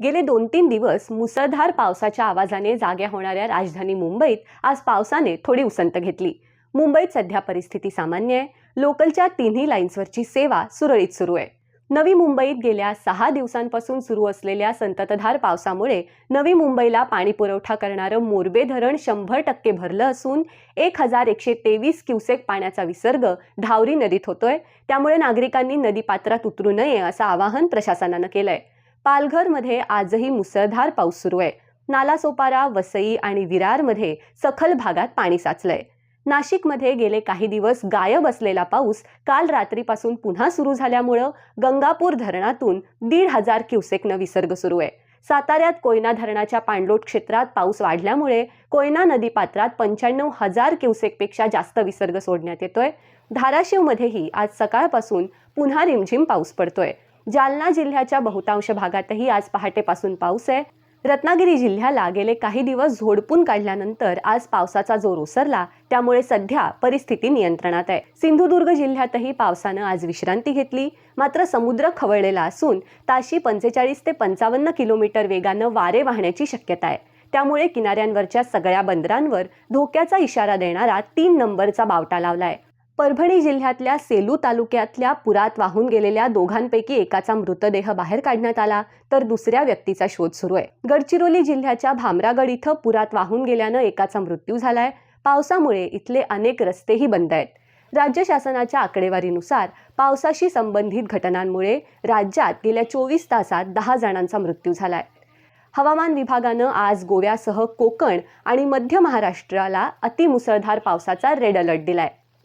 गेले दोन तीन दिवस मुसळधार पावसाच्या आवाजाने जाग्या होणाऱ्या राजधानी मुंबईत आज पावसाने थोडी उसंत घेतली. मुंबईत सध्या परिस्थिती सामान्य आहे. लोकलच्या तिन्ही लाईन्सवरची सेवा सुरळीत सुरू आहे. नवी मुंबईत गेल्या सहा दिवसांपासून सुरू असलेल्या संततधार पावसामुळे नवी मुंबईला पाणी पुरवठा करणारं मोरबे धरण शंभर टक्के भरलं असून एक हजार एकशे तेवीस क्युसेक पाण्याचा विसर्ग धावरी नदीत होतोय. त्यामुळे नागरिकांनी नदीपात्रात उतरू नये असं आवाहन प्रशासनानं केलंय. पालघरमध्ये आजही मुसळधार पाऊस सुरू आहे. नालासोपारा वसई आणि विरारमध्ये सखल भागात पाणी साचलंय. नाशिकमध्ये गेले काही दिवस गायब असलेला पाऊस काल रात्रीपासून पुन्हा सुरू झाल्यामुळं गंगापूर धरणातून दीड हजार क्युसेकनं विसर्ग सुरू आहे. साताऱ्यात कोयना धरणाच्या पाणलोट क्षेत्रात पाऊस वाढल्यामुळे कोयना नदी पात्रात पंच्याण्णव हजार क्युसेकपेक्षा जास्त विसर्ग सोडण्यात येतोय. धाराशिवमध्येही आज सकाळपासून पुन्हा रिमझिम पाऊस पडतोय. जालना जिल्ह्याच्या बहुतांश भागातही आज पहाटेपासून पाऊस आहे. रत्नागिरी जिल्ह्याला गेले काही दिवस झोडपून काढल्यानंतर आज पावसाचा जोर ओसरला. त्यामुळे सध्या परिस्थिती नियंत्रणात आहे. सिंधुदुर्ग जिल्ह्यातही पावसानं आज विश्रांती घेतली. मात्र समुद्र खवळलेला असून ताशी पंचेचाळीस ते पंचावन्न किलोमीटर वेगानं वारे वाहण्याची शक्यता आहे. त्यामुळे किनाऱ्यांवरच्या सगळ्या बंदरांवर धोक्याचा इशारा देणारा तीन नंबरचा बावटा लावलाय. परभणी जिल्ह्यातल्या सेलू तालुक्यातल्या पुरात वाहून गेलेल्या दोघांपैकी एकाचा मृतदेह बाहेर काढण्यात आला तर दुसऱ्या व्यक्तीचा शोध सुरू आहे. गडचिरोली जिल्ह्याच्या भामरागड इथं पुरात वाहून गेल्यानं एकाचा मृत्यू झालाय. पावसामुळे इथले अनेक रस्तेही बंद आहेत. राज्य शासनाच्या आकडेवारीनुसार पावसाशी संबंधित घटनांमुळे राज्यात गेल्या चोवीस तासात दहा जणांचा मृत्यू झालाय. हवामान विभागानं आज गोव्यासह कोकण आणि मध्य महाराष्ट्राला अतिमुसळधार पावसाचा रेड अलर्ट दिलाय.